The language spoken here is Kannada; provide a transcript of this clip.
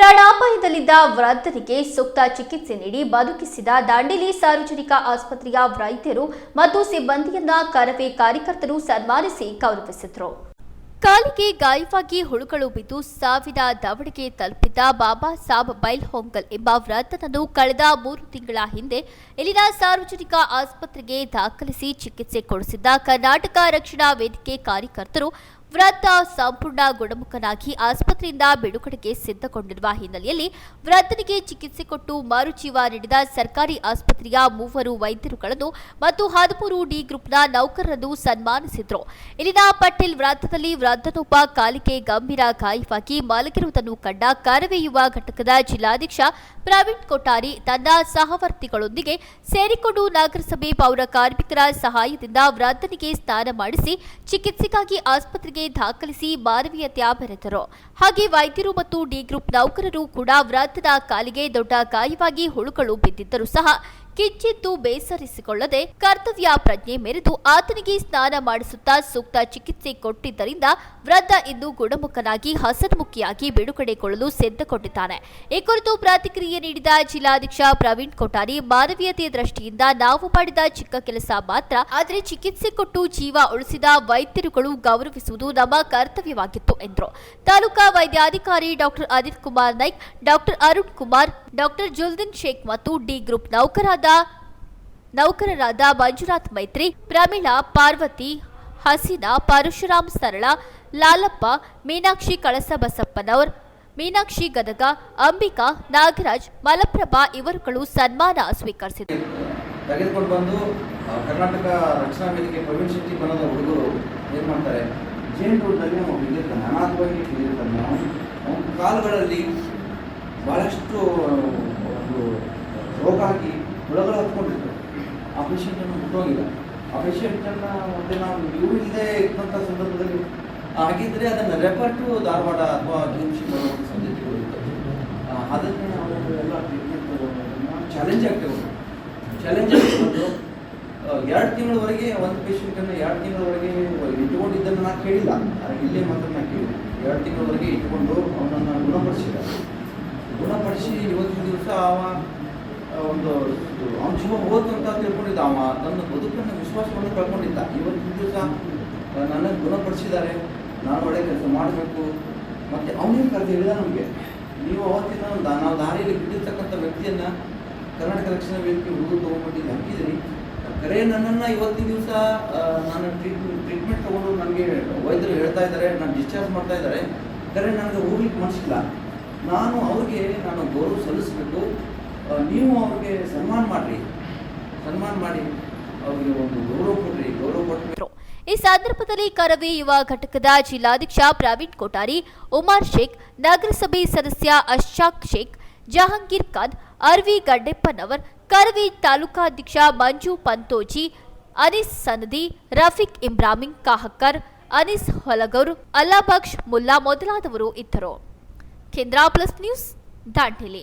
ಪ್ರಾಣಾಪಾಯದಲ್ಲಿದ್ದ ವೃದ್ಧರಿಗೆ ಸೂಕ್ತ ಚಿಕಿತ್ಸೆ ನೀಡಿ ಬದುಕಿಸಿದ ದಾಂಡೇಲಿ ಸಾರ್ವಜನಿಕ ಆಸ್ಪತ್ರೆಯ ವೈದ್ಯರು ಮತ್ತು ಸಿಬ್ಬಂದಿಯನ್ನ ಕರವೇ ಕಾರ್ಯಕರ್ತರು ಸನ್ಮಾನಿಸಿ ಗೌರವಿಸಿದರು. ಕಾಲಿಗೆ ಗಾಯವಾಗಿ ಹುಳುಗಳು ಬಿದ್ದು ಸಾವಿನ ದವಡೆಗೆ ತಲುಪಿದ್ದ ಬಾಬಾ ಸಾಬ್ ಬೈಲ್ ಹೊಂಗಲ್ ಎಂಬ ವೃದ್ಧನನ್ನು ಕಳೆದ ಮೂರು ತಿಂಗಳ ಹಿಂದೆ ಇಲ್ಲಿನ ಸಾರ್ವಜನಿಕ ಆಸ್ಪತ್ರೆಗೆ ದಾಖಲಿಸಿ ಚಿಕಿತ್ಸೆ ಕೊಡಿಸಿದ್ದ ಕರ್ನಾಟಕ ರಕ್ಷಣಾ ವೇದಿಕೆ ಕಾರ್ಯಕರ್ತರು ವೃದ್ಧ ಸಂಪೂರ್ಣ ಗುಣಮುಖನಾಗಿ ಆಸ್ಪತ್ರೆಯಿಂದ ಬಿಡುಗಡೆಗೆ ಸಿದ್ಧಗೊಂಡಿರುವ ಹಿನ್ನೆಲೆಯಲ್ಲಿ ವೃದ್ಧನಿಗೆ ಚಿಕಿತ್ಸೆ ಕೊಟ್ಟು ಮಾರುಜೀವ ನೀಡಿದ ಸರ್ಕಾರಿ ಆಸ್ಪತ್ರೆಯ ಮೂವರು ವೈದ್ಯರುಗಳನ್ನು ಮತ್ತು ಹದಿಮೂರು ಡಿ ಗ್ರೂಪ್ನ ನೌಕರರನ್ನು ಸನ್ಮಾನಿಸಿದ್ರು. ಇಲ್ಲಿನ ಪಟೇಲ್ ವೃದ್ಧದಲ್ಲಿ ವೃದ್ಧನೊಬ್ಬ ಕಾಲಿಗೆ ಗಂಭೀರ ಗಾಯವಾಗಿ ಮಲಗಿರುವುದನ್ನು ಕಂಡ ಕರವೇ ಯುವ ಘಟಕದ ಜಿಲ್ಲಾಧ್ಯಕ್ಷ ಪ್ರವೀಣ್ ಕೊಠಾರಿ ತನ್ನ ಸಹವರ್ತಿಗಳೊಂದಿಗೆ ಸೇರಿಕೊಂಡು ನಗರಸಭೆ ಪೌರ ಕಾರ್ಮಿಕರ ಸಹಾಯದಿಂದ ವೃದ್ಧನಿಗೆ ಸ್ನಾನ ಮಾಡಿಸಿ ಚಿಕಿತ್ಸೆಗಾಗಿ ಆಸ್ಪತ್ರೆಗೆ ದಾಖಲಿಸಿ ಮಾನವೀಯತೆ ಬೆರೆತರು. ಹಾಗೆ ವೈದ್ಯರು ಮತ್ತು ಡಿ ಗ್ರೂಪ್ ನೌಕರರು ಕೂಡ ವ್ರತದ ಕಾಲಿಗೆ ದೊಡ್ಡ ಗಾಯವಾಗಿ ಹುಳುಗಳು ಬಿದ್ದಿದ್ದರೂ ಸಹ ಕಿಂಚಿತ್ತು ಬೇಸರಿಸಿಕೊಳ್ಳದೆ ಕರ್ತವ್ಯ ಪ್ರಜ್ಞೆ ಮೆರೆದು ಆತನಿಗೆ ಸ್ನಾನ ಮಾಡಿಸುತ್ತಾ ಸೂಕ್ತ ಚಿಕಿತ್ಸೆ ಕೊಟ್ಟಿದ್ದರಿಂದ ವೃದ್ಧ ಇಂದು ಗುಣಮುಖನಾಗಿ ಹಸನ್ಮುಖಿಯಾಗಿ ಬಿಡುಗಡೆಗೊಳ್ಳಲು ಸಿದ್ಧಗೊಂಡಿದ್ದಾನೆ. ಈ ಕುರಿತು ಪ್ರತಿಕ್ರಿಯೆ ನೀಡಿದ ಜಿಲ್ಲಾಧ್ಯಕ್ಷ ಪ್ರವೀಣ್ ಕೊಠಾರಿ ಮಾನವೀಯತೆಯ ದೃಷ್ಟಿಯಿಂದ ನಾವು ಮಾಡಿದ ಚಿಕ್ಕ ಕೆಲಸ ಮಾತ್ರ, ಆದರೆ ಚಿಕಿತ್ಸೆ ಕೊಟ್ಟು ಜೀವ ಉಳಿಸಿದ ವೈದ್ಯರುಗಳು ಗೌರವಿಸುವುದು ನಮ್ಮ ಕರ್ತವ್ಯವಾಗಿತ್ತು, ಎಂದರು. ತಾಲೂಕಾ ವೈದ್ಯಾಧಿಕಾರಿ doctor Anil Kumar Naik, doctor Arun Kumar doctor Juldin Sheikh ಮತ್ತು ಡಿ ಗ್ರೂಪ್ ನೌಕರಾದ ನೌಕರರಾದ ಮಂಜುನಾಥ್ ಮೈತ್ರಿ, ಪ್ರಮೀಳಾ ಪಾರ್ವತಿ, ಹಸೀನಾ ಪರಶುರಾಮ್ ಸರಳ, ಲಾಲಪ್ಪ, ಮೀನಾಕ್ಷಿ ಕಳಸಬಸಪ್ಪನವರ್, ಮೀನಾಕ್ಷಿ ಗದಗ, ಅಂಬಿಕಾ ನಾಗರಾಜ್, ಮಲಪ್ರಭಾ ಇವರುಗಳು ಸನ್ಮಾನ ಸ್ವೀಕರಿಸಿದರು. ತೆಗೆದುಕೊಂಡು ಬಂದು ಕರ್ನಾಟಕ ರಕ್ಷಣಾ ವೇದಿಕೆ ಪ್ರವೀಣ್ ಶೆಟ್ಟಿ ಬನ್ನದ ಹುಡುಗರು ಏನು ಮಾಡ್ತಾರೆ? ಜೇನು ಅವನು ಬಿದ್ದಿರ್ತಾನೆ ಅನಾಥವಾಗಿ ಬಿದ್ದಿರ್ತಾನೆ ಅವನ ಕಾಲುಗಳಲ್ಲಿ ಭಾಳಷ್ಟು ಒಂದು ರೋಗ ಆಗಿ ಹುಳಗಳು ಹತ್ಕೊಂಡಿರ್ತವೆ. ಆ ಪೇಷಂಟನ್ನು ಮುಟ್ಟೋಗಿಲ್ಲ ಆ ಪೇಷಂಟನ್ನು ಮತ್ತೆ ನಾವು ಇವರು ಇಲ್ಲದೆ ಇದ್ದಂಥ ಸಂದರ್ಭದಲ್ಲಿ ಆಗಿದ್ದರೆ ಅದನ್ನು ರೆಫರ್ ಟು ಧಾರವಾಡ ಅಥವಾ ಜಿಮ್ಸಿ ಮಾಡುವಂಥ ಸಾಧ್ಯತೆಗಳು ಇರ್ತವೆ ಆ, ಅದನ್ನೇ ನಾವು ಎಲ್ಲ ಟ್ರೀಟ್ಮೆಂಟ್ ಚಾಲೆಂಜ್ ಆಗ್ತೇವೆ ಚಾಲೆಂಜ್ ಆಗ್ತಿರೋದು ಎರಡು ತಿಂಗಳವರೆಗೆ ಒಂದು ಪೇಷಂಟನ್ನು ಎರಡು ತಿಂಗಳವರೆಗೆ ಇಟ್ಕೊಂಡಿದ್ದನ್ನು ನಾನು ಕೇಳಿಲ್ಲ. ಇಲ್ಲೇ ಮಾತ್ರ ನಾನು ಕೇಳಿಲ್ಲ ಎರಡು ತಿಂಗಳವರೆಗೆ ಇಟ್ಕೊಂಡು ಅವನನ್ನು ಗುಣಪಡಿಸಿದ ಗುಣಪಡಿಸಿ ಇವತ್ತಿನ ದಿವಸ ಅವ ಒಂದು ಅವನ ಜೀವ ಹೋಯ್ತು ಅಂತ ತಿಳ್ಕೊಂಡಿದ್ದ ಅವ. ನನ್ನ ಬದುಕನ್ನು ವಿಶ್ವಾಸವನ್ನು ಕಳ್ಕೊಂಡಿದ್ದ. ಇವತ್ತಿನ ದಿವಸ ನನ್ನನ್ನು ಗುಣಪಡಿಸಿದ್ದಾರೆ. ನಾನು ಒಳ್ಳೆ ಕೆಲಸ ಮಾಡಬೇಕು. ಮತ್ತು ಅವನೇ ಕರೆದು ಹೇಳಿದ ನಮಗೆ? ನೀವು ಅವತ್ತಿನ ನಾವು ದಾರಿಯಲ್ಲಿ ಬಿಟ್ಟಿರ್ತಕ್ಕಂಥ ವ್ಯಕ್ತಿಯನ್ನು ಕರ್ನಾಟಕ ರಕ್ಷಣಾ ವೇದಿಕೆ ಹುಡುಗ ತೊಗೊಂಡ್ಬಿಟ್ಟು ಇಲ್ಲಿ ಹಾಕಿದ್ರಿ ಕರೆ ನನ್ನನ್ನು ಇವತ್ತಿನ ದಿವಸ ನಾನು ಟ್ರೀಟ್ಮೆಂಟ್ ಟ್ರೀಟ್ಮೆಂಟ್ ತೊಗೊಂಡು ನನಗೆ ವೈದ್ಯರು ಹೇಳ್ತಾ ಇದ್ದಾರೆ, ನಾನು ಡಿಸ್ಚಾರ್ಜ್ ಮಾಡ್ತಾ ಇದ್ದಾರೆ. ಕರೆ ನನಗೆ ಹೋಗ್ಲಿಕ್ಕೆ ಮನಸ್ಸಿಲ್ಲ. ನಾನು ಅವ್ರಿಗೆ ನಾನು ಗೌರವ ಸಲ್ಲಿಸಬೇಕು ನೀವು ಅವ್ರಿಗೆ ಸನ್ಮಾನ ಮಾಡಿರಿ. ಸನ್ಮಾನ ಮಾಡಿ ಅವ್ರಿಗೆ ಒಂದು ಗೌರವ ಕೊಡ್ರಿ, ಗೌರವ ಕೊಟ್ಟು ಈ ಸಂದರ್ಭದಲ್ಲಿ ಕರವೇ ಯುವ ಘಟಕದ ಜಿಲ್ಲಾಧ್ಯಕ್ಷ ಪ್ರವೀಣ್ ಕೊಠಾರಿ, ಉಮಾರ್ ಶೇಖ್, ನಗರಸಭೆ ಸದಸ್ಯ ಅಶಾಕ್ ಶೇಖ್, ಜಹಾಂಗೀರ್ ಖಾನ್, ಅರ್ವಿ ಗಡ್ಡೆಪ್ಪನವರ್, ಕರವಿ ತಾಲೂಕಾಧ್ಯಕ್ಷ ಮಂಜು ಪಂತೋಜಿ, ಅನೀಸ್ ಸನದಿ, ರಫೀಕ್ ಇಮ್ರಾಮಿಂಗ್ ಕಾಹಕ್ಕರ್ ಅನೀಸ್ ಹೊಲಗೌರ್ ಅಲ್ಲಾಬಕ್ಷ್ ಮುಲ್ಲಾ ಮೊದಲಾದವರು ಇದ್ದರು. केन्द्रा प्लस न्यूज़ दांडेली